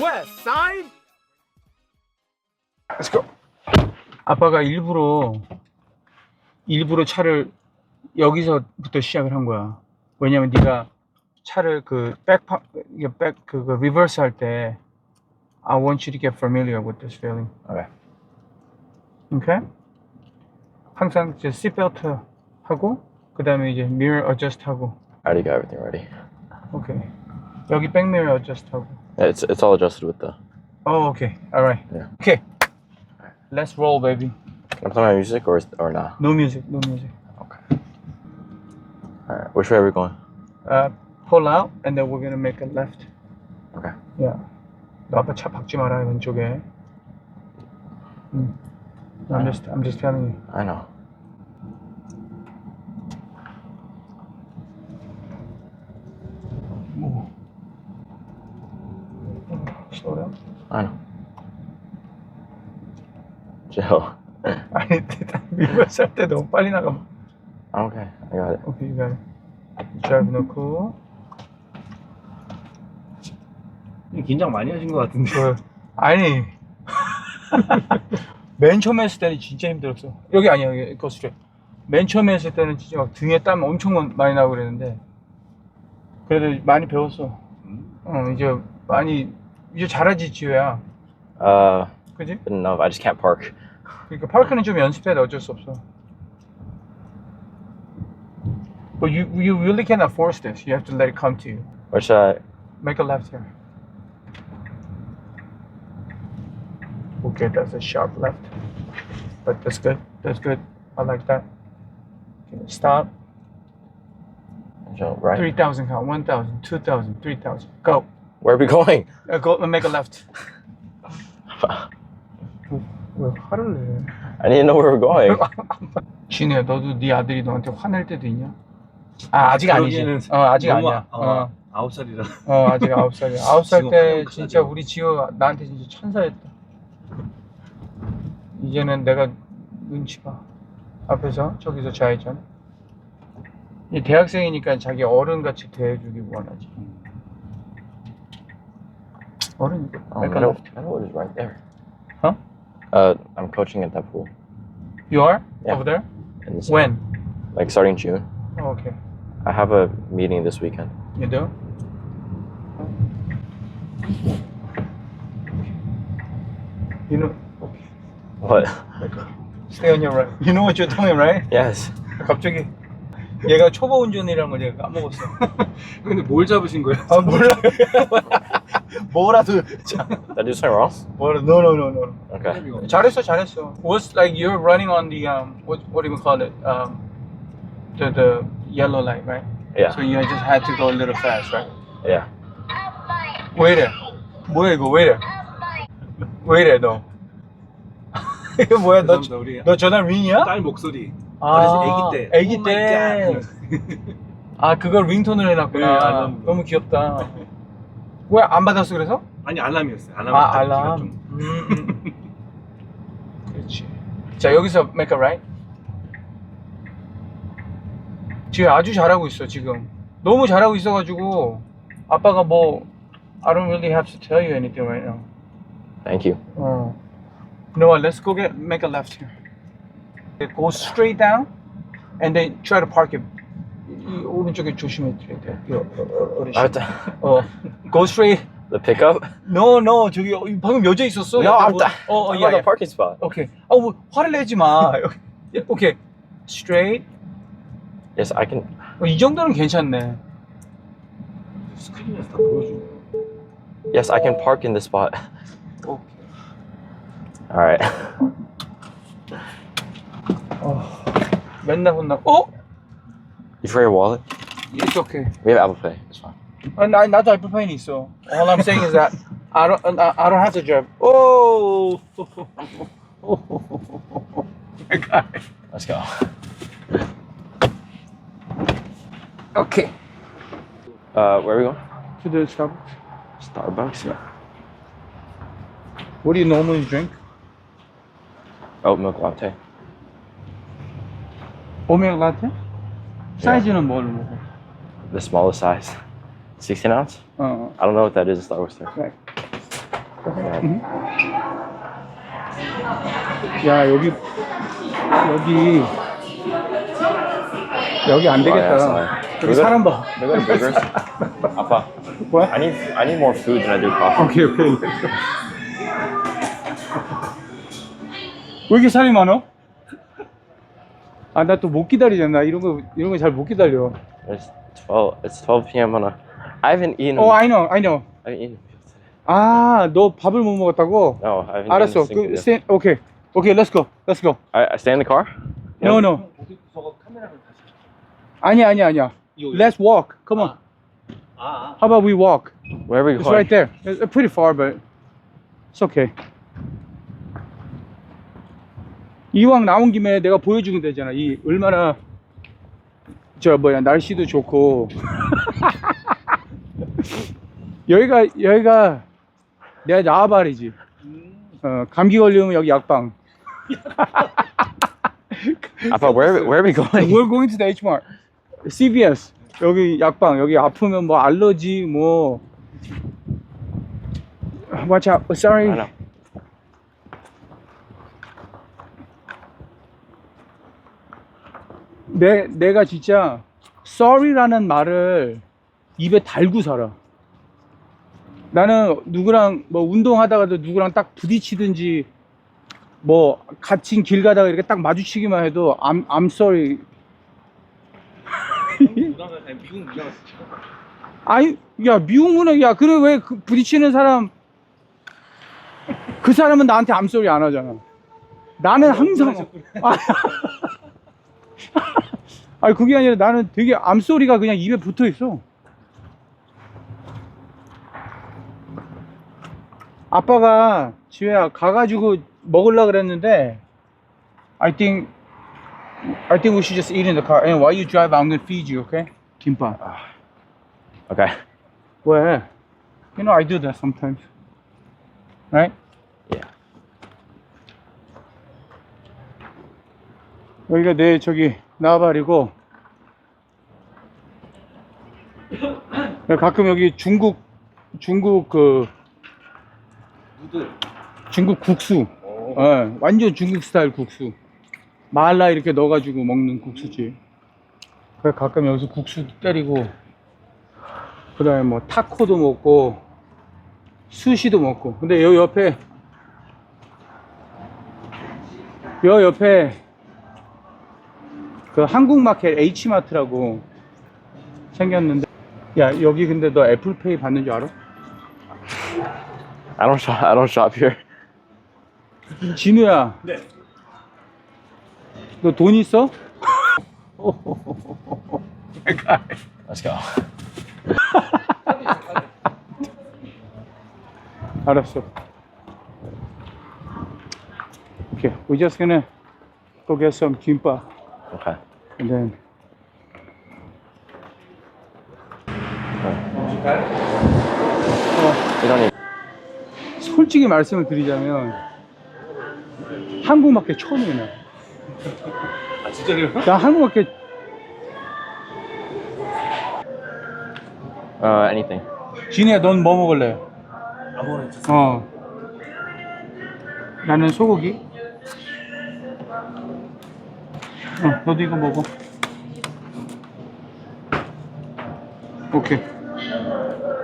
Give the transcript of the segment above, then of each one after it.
West Side. Let's go. 아빠가 일부러 일부러 차를 여기서부터 시작을 한 거야. 왜냐면 네가 차를 그 백파 이게 백 그거 리버스 할 때 I want you to get familiar with this feeling. Okay. Okay? 항상 이제 seatbelt 하고 그다음에 이제 mirror adjust 하고 I already got everything ready. 오케이. 여기 mirror adjust 하고. Yeah, It's it's all adjusted with the. Oh, okay. All right. Yeah. Okay. Let's roll, baby. Can I play my music or is, or not? No music. No music. Okay. All right. Which way are we going? Uh, pull out, and then we're gonna make a left. Okay. Yeah. 너 아빠 차 박지 마라 왼쪽에. 음. I'm just I'm just telling you. I know. Know. Chill. 아니 리버스 할때 너무 빨리 나가면. okay. I got it. 오케이, you got it. 드라이브 넣고. 긴장 많이 하신 것 같은데. 그 아니 맨 처음에 했을 때는 진짜 힘들었어 여기 아니야 여기 거스래 맨 처음에 했을 때는 진짜 막 등에 땀 엄청 많이 나고 그랬는데 그래도 많이 배웠어 어 이제 많이 이제 잘하지 지효야 Uh, 그지? but no, I just can't park. 그러니까 파크는 좀 연습해야 돼 어쩔 수 없어 But you, you really cannot force this you have to let it come to you Where should I? Make a left here. Okay, that's a sharp left. But that's good. That's good. I like that. Okay, stop. Chill, right. 3,000 count. 1,000, 2,000, 3,000. Go. Where are we going? Uh, go and make a left. 왜 화를 내? I to know where we're going. 진우야, 너도 네 아들이 너한테 화낼 때도 있냐? 아, 아직 아니지. 그러기에는 어, 아직 너무 아니야. 아- 어. 어, 아홉 살이라. 어 아직 아홉 살이야. 아홉 살 지금 때 화내면 진짜 나죠. 우리 지호 나한테 진짜 천사였다. 이제는 내가 눈치 봐. 앞에서 저기서 좌회전. 이 대학생이니까 자기 어른 같이 대해주기 원하지. 어 른이고. Oh, Make a Meadow, left. Meadowwood is right there. Huh? Uh, I'm coaching at that pool. You are Yeah. over there? In the summer. When? Like starting June. Oh, okay. I have a meeting this weekend. You do? You know. Okay. What? Stay on your right. You know what you're doing, right? yes. 갑자기 얘가 초보 운전이라는 걸 내가 까먹었어. 근데 뭘 잡으신 거예요? 아 몰라. 뭐라도 I do something wrong? 뭐라 no no no no. Okay. 잘했어 잘했어. Was like you're running on the um what what do you call it um the the yellow light right? Yeah. So you just had to go a little fast right? Yeah. 왜 이래? 뭐야 이거 왜 이래? 왜 이래 너? 이거 뭐야 너, 죄송합니다, 우리 너 전화 링이야? 딸 목소리. 아, 그래서 아기 때. 아기 Oh 때. my God. 아 그걸 링톤으로 해놨구나. 네, 알람으로. 너무 귀엽다. 왜 안 받았어 그래서? 아니 알람이었어요. 알람. 아 알람. 좀. 음, 음. 그렇지. 자 여기서 make a right. 지금 아주 잘하고 있어 지금. 너무 잘하고 있어가지고 아빠가 뭐 I don't really have to tell you anything right now. Thank you. 어. You know what? Let's go get make a left here. Go straight down, and then try to park it. 이 오른쪽에 조심해 줘야 돼. 이 어- 어- 어르신. To, 어. Go straight. the pickup? No, no. 저기 어, 방금 여자 있었어. No, I'm, 뭐- th- 어, 어, 야, on the 야. parking spot. 오케이. 어, 뭐, 화를 내지 마. 예, 오케이. Straight. Yes, I can. 어, 이 정도는 괜찮네. 스크린에서 다 보여주고. Yes, I can park in this spot. 오케이. All right. 어. 맨날 혼나. 어? You forgot your wallet? It's okay. We have Apple Pay. It's fine. Uh, and I, not Apple Pay, so all I'm saying is that I don't uh, I, I don't have to drive. Oh, my God. Let's go. Okay. Uh, where are we going? To the Starbucks. Starbucks. Yeah. What do you normally drink? Oat milk latte. Oat milk latte. 사이즈는 뭘로 먹어? The smallest size. 16 ounce? 어, I don't know what that is at Starbucks. There. right. Yeah. 야 여기 여기 여기 안 Oh, yeah, 되겠다. sorry. 여기 사람 봐. They got burgers. Appa, 뭐야? I need I need more food than I do coffee. 오케이 오케이. 왜 이렇게 사람이 많어? 아 나 또 못 기다리잖아. 이런 거 이런 거 잘 못 기다려. It's twelve. It's twelve p.m. on a. I haven't eaten. 어, I know, I know. I haven't eaten today. 아, 너 밥을 못 먹었다고? No, I haven't. 알았어. Eaten a single 그, day. stay, 오케이, 오케이, let's go, let's go. I, I stay in the car. No, no. 거기 저거 카메라를 다시. 아니야, 아니야, 아니야. Let's walk. Come on. 아, 아. How about we walk? Where are we It's going? right there. It's pretty far, but it's okay. 이왕 나온 김에 내가 보여주면 되잖아. 이 얼마나 저 뭐야 날씨도 좋고 여기가 여기가 내가 나와바리지. 어, 감기 걸리면 여기 약방. Appa, where where are we going? We're going to the H Mart, CVS. 여기 약방. 여기 아프면 뭐 알러지 뭐. Watch out. Sorry. I know. 내 내가 진짜 sorry라는 말을 입에 달고 살아. 나는 누구랑 뭐 운동하다가도 누구랑 딱 부딪히든지 뭐 갇힌 길 가다가 이렇게 딱 마주치기만 해도 I'm I'm sorry. 미국 문화가. 아니 야 미국 문화 야 그래 왜 그 부딪히는 사람 그 사람은 나한테 I'm sorry 안 하잖아. 나는 항상 아, 아니 그게 아니라 나는 되게 암소리가 그냥 입에 붙어 있어. 아빠가 지혜야 가가지고 먹으려 그랬는데 I think I think we should just eat in the car. And while you drive, I'm gonna feed you, okay? 김밥. Okay. 왜? You know I do that sometimes. Right? Yeah. 여기가 내 저기 나발이고 가끔 여기 중국 중국 그. 중국 국수 오. 예, 완전 중국 스타일 국수 마라 이렇게 넣어가지고 먹는 국수지 그래 가끔 여기서 국수 때리고 그 다음에 뭐 타코도 먹고 수시도 먹고 근데 여 옆에 여 옆에 그 한국마켓 H마트라고 생겼는데 야 여기 근데 너 애플페이 받는 줄 알아? I don't shop. I don't shop here. 진우야 네. 너 돈 있어? Let's go. 알았어. Okay, we're just gonna go get some kimbap Okay. and then. Don't need. 솔직히 말씀을 드리자면 한국 마켓 처음이야. 나. 아 진짜요? 나 한국 마켓 Uh, anything. 진이야, 넌 뭐 먹을래? 아무거나 있어. 어. 나는 소고기. 어, 너도 이거 먹어. 오케이.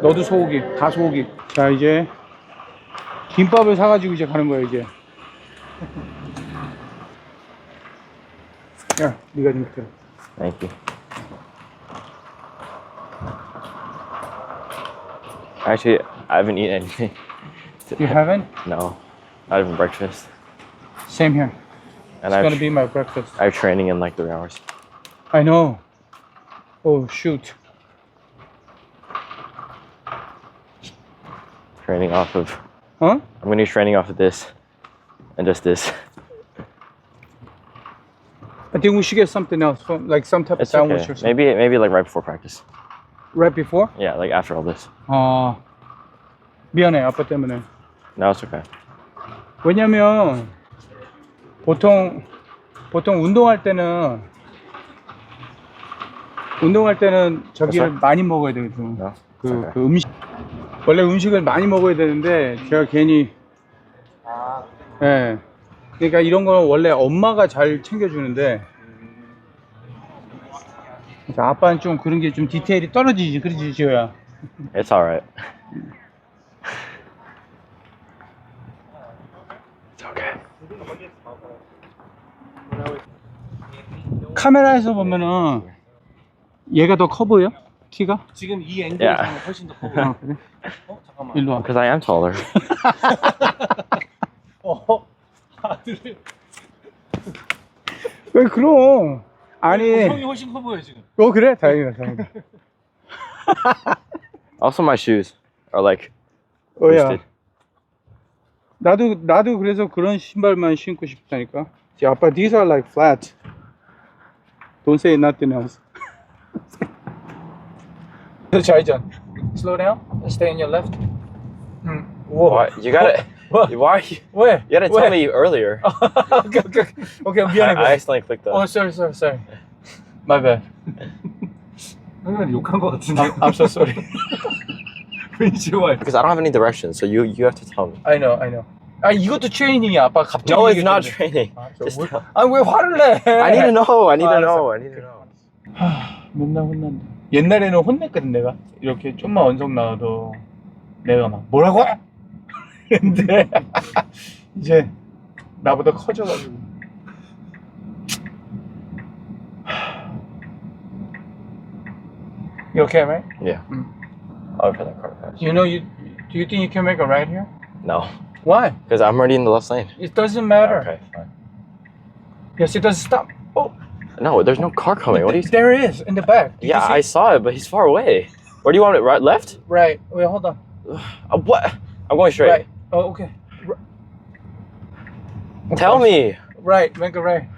너도 소고기. 다 소고기. 자, 이제 김밥을 사가지고 이제 가는 거야, 이제. 야, 네가 좀. Thank you. Actually, I haven't eaten anything. You haven't? No, not even breakfast. Same here. And It's I gonna have, be my breakfast. I have training in like three hours. I know. Oh shoot. Training off of. Huh? I'm gonna be training off of this, and just this. I think we should get something else from like some type of It's sandwich okay. or something. Maybe maybe like right before practice. Right before? Yeah, like after all this. 아 미안해 아빠 때문에. No, it's okay. 왜냐면 보통 보통 운동할 때는 운동할 때는 저기를 됐어? 많이 먹어야 되거든. No, it's 그. 그 음식 원래 음식을 많이 먹어야 되는데 제가 괜히 아, 예. 그러니까 이런 거는 원래 엄마가 잘 챙겨주는데 아빠는 좀 그런 게 좀 디테일이 떨어지지 그러지 지호야 It's alright. It's okay. 카메라에서 보면은 얘가 더 커 보여? 키가? 지금 이 앵글에서는 야. 훨씬 더 커. 아, 그래? 어, 잠깐만. 일로 와 Because I am taller. 어, 아들. 왜 그럼 아니 형이 훨씬 커 보여 지금. 어 그래? 다행이다 다행이다 Also, my shoes are like 어야 boosted. 나도 나도 그래서 그런 신발만 신고 싶다니까 야, 아빠 these are like flat don't say nothing else 좌회전 slow down stay on your left 음. 우와? You gotta. What? Why? You, 왜? you gotta tell me earlier. 오케이 오케이 I, 미안해 I accidentally clicked 어 that. sorry sorry sorry my bad 형님한테 욕한 거 같은데. I'm, I'm so sorry 왠지 와. Because I don't have any directions, so you you have to tell me. I know I know 아 이것도 트레이닝이야 아빠 갑자기 No, it's not training. 아, 저 Just 왜- tell- 아니 왜 화를 내 I need to know. I need 아, to know. I need to know. 하, 맨날 혼난다. 옛날에는 혼냈거든 내가. 이렇게 좀만 언성 나와도 내가 막 뭐라고? 근데 이제 나보다 커져가지고. You okay, right? Yeah. Mm. over that car pass. You know, you do you think you can make a right here? No, Why? because I'm already in the left lane. It doesn't matter. Okay, fine. Yes, it doesn't stop. Oh, No, there's no car coming. What do you? there is in the back. Did Yeah. I saw it, but he's far away. Where do you want it? Right, left? Right. Wait, hold on. Uh, what? I'm going straight. Right. Oh, okay. R- Tell me. Right, make a right.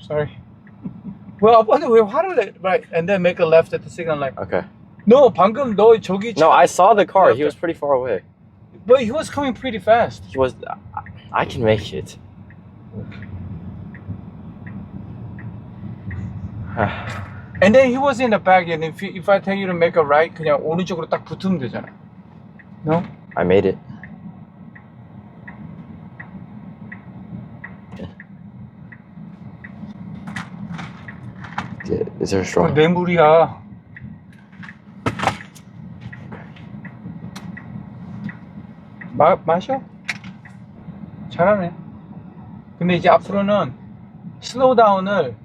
Sorry. Well, I wonder, wait, how did it, right, and then make a left at the signal light. Okay. No, 방금 너 저기. No, 차- I saw the car. He Okay. was pretty far away. But he was coming pretty fast. He was. I, I can make it. And then he was in the back, and if you, if I tell you to make a right, 그냥 오른쪽으로 딱 붙으면 되잖아. No? I made it. Yeah, Is there a straw? 그거 내 물이야. 마 마셔. 잘하네. 근데 이제 앞으로는 슬로우 다운을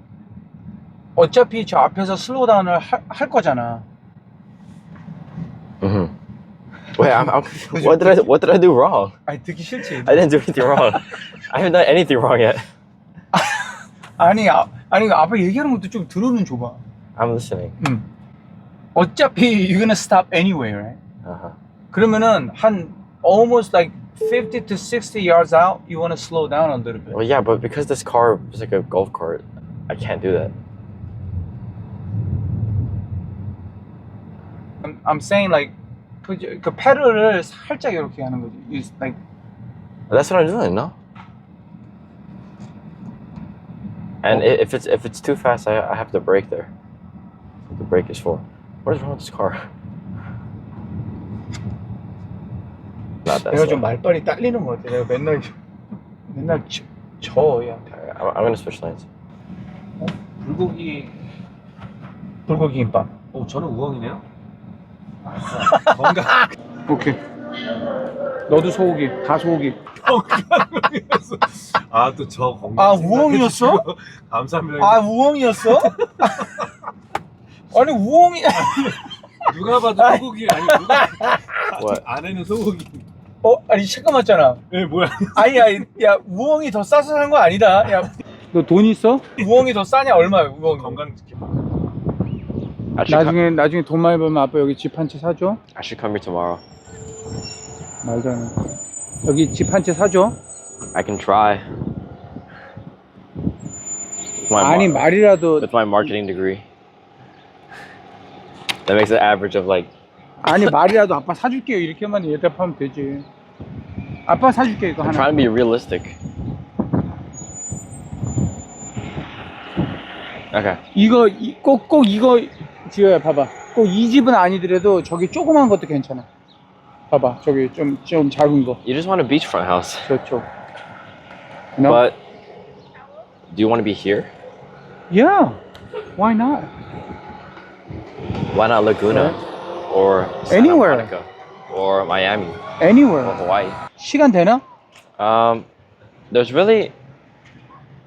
어차피 저 앞에서 슬로우 다운을 할, 할 거잖아. Mm-hmm. Wait, I'm, I'm. What did I? What did I do wrong? 아니 듣기 싫지. I didn't do anything wrong. I haven't done anything wrong yet. 아니 아, 아니 아빠 얘기하는 것도 좀 들어는 줘봐. I'm listening. 응. 어차피 you're gonna stop anyway, right? Uh-huh. 그러면은 한 almost like 50 to 60 yards out, you want to slow down a little bit. Well, yeah, but because this car is like a golf cart, I can't do that. I'm, I'm saying like 그, 그 페달을 살짝 이렇게 하는 거지. You like That's what I'm doing, no? And i if it's if it's too fast, I, I have to brake there. The brake is for. What is wrong with this car? Not 내가. 좀 말빨이 딸리는 것 같아. 내가 맨날 맨날 저, 저 얘한테 I'm, I'm gonna switch lanes. 불고기. 불고기 김밥. 오, 저는 우엉이네요. 아싸. 뭔가 오케이. 너도 소고기. 다 소고기. 건강이었어. 아, 또 저 건강. 아, 우엉이었어? 감사합니다. 아 우엉이었어? 아니 우엉이. 누가 봐도 소고기 아니 누가 What? 안에는 소고기. 어 아니 잠깐 맞잖아. 예, 뭐야? 아니 아니 야 우엉이 더 싸서 산 거 아니다. 야. 너 돈 있어? 우엉이 더 싸냐 얼마야 우엉이? 건강 지킴. I should, co- 나중에 나중에 돈 많이 벌면 아빠 여기 집 한 채 사줘. I should come here tomorrow. 말도 안 해. 여기 집 한 채 사줘. I can try. With my, 아니 mar- 말이라도 with my marketing degree. That makes an average of like 아니 말이라도 아빠 사줄게요 이렇게만 대답하면 되지. 아빠 사줄게 이거 I'm 하나. trying to be realistic. Okay. 이거 꼭꼭 이거 지어야 봐봐. 꼭 이 집은 아니더라도 저기 조그만 것도 괜찮아. 봐봐 저기 좀 좀 작은 거 You just want a beachfront house. 저쪽. No? But do you want to be here? yeah. Why not? Why not Laguna or Santa Anywhere. Monica or Miami or Anywhere. Hawaii? 시간 되나? Um, there's really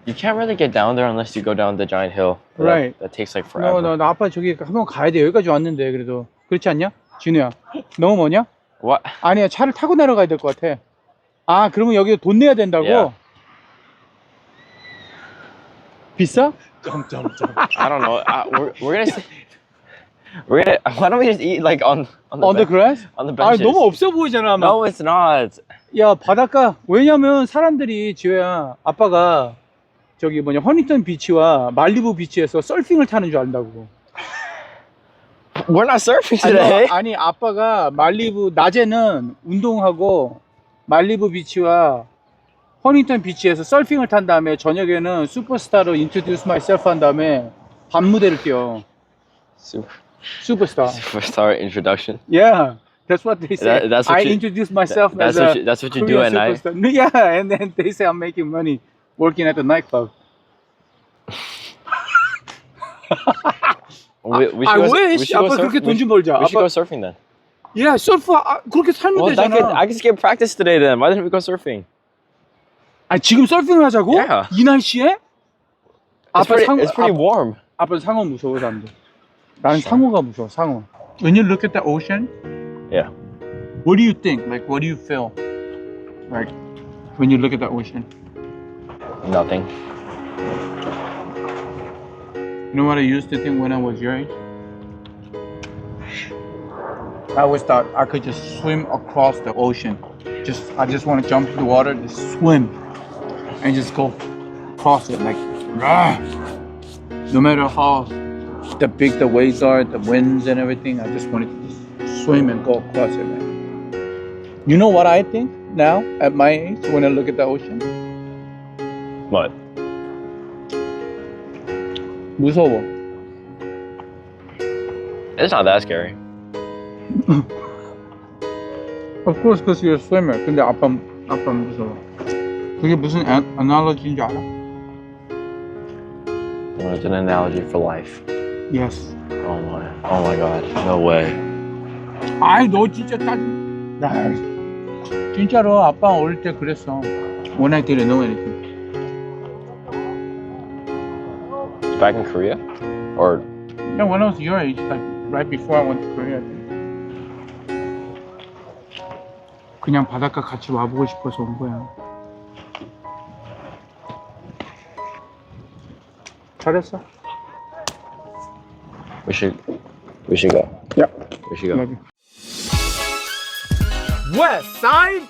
you can't really get down there unless you go down the giant hill. That- Right. That, takes like 너, forever. 너, 나 아빠 저기 한번 가야 돼. 여기까지 왔는데 그래도 그렇지 않냐? 진우야. 너무 뭐냐? What? 아니야 차를 타고 내려가야 될 것 같아. 아 그러면 여기 돈 내야 된다고? Yeah. 비싸? 점점점. I don't know. Uh, we're, we're gonna see. We're gonna. Why don't we just eat like on on the, On the ben- grass? on the 아 benches? 너무 없어 보이잖아. 막. no, it's not. 야 바닷가 왜냐면 사람들이 지호야 아빠가 저기 뭐냐 허니턴 비치와 말리부 비치에서 서핑을 타는 줄 안다고. We're not surfing 아니, today. 아니 아빠가 말리부 낮에는 운동하고 말리부 비치와 허니턴 비치에서 서핑을 탄 다음에 저녁에는 슈퍼스타로 인트로듀스 마이셀프 한 다음에 밤 무대를 뛰어. Super, 슈퍼스타. superstar introduction. Yeah. That's what they say. That- that's what I you- introduce myself That's as what a you, that's what you do Korean at night. superstar. Yeah, and then they say I'm making money working at the nightclub. We, we 아 should go, 왜? we 씨, should go 아빠 surf- 그렇게 we 돈 좀 should- 벌자. we should 아빠, go surfing then. 야, surf 아, 그렇게 살면 Well, that could, 되잖아. I could get practice today then. Why didn't we go surfing? 아, 지금 서핑을 하자고? Yeah. 이 날씨에? It's 아빠 pretty, 상, it's pretty 아, warm. 아빠 상어 무서워 사람들. 나는 상어가 무서워. 상어. When you look at the ocean, Yeah. what do you think? Like, what do you feel? Like, when you look at the ocean. Nothing. You know what I used to think when I was your age? I always thought I could just swim across the ocean. Just I just want to jump in the water, just swim, and just go across it like. rah. No matter how the big the waves are, the winds and everything, I just wanted to just swim and go across it, man. You know what I think now at my age when I look at the ocean? What? 무서워. It's not that scary. Of course, because you're a swimmer. 근데 아빠 아빠 무서워. 그게 무슨 애- analogy인 줄 알아? Well, it's an analogy for life. Yes. Oh my. Oh my god. No way. 아이 너 진짜 짜증. 나 진짜로 아빠 어릴 때 그랬어. When I didn't know anything. Back in Korea? Or Yeah, when I was your age, like right before I went to Korea. I think. 그냥 바닷가 같이 와보고 싶어서 온 거야. 잘했어. We should we should go. Yeah. We should go. Love you. West Side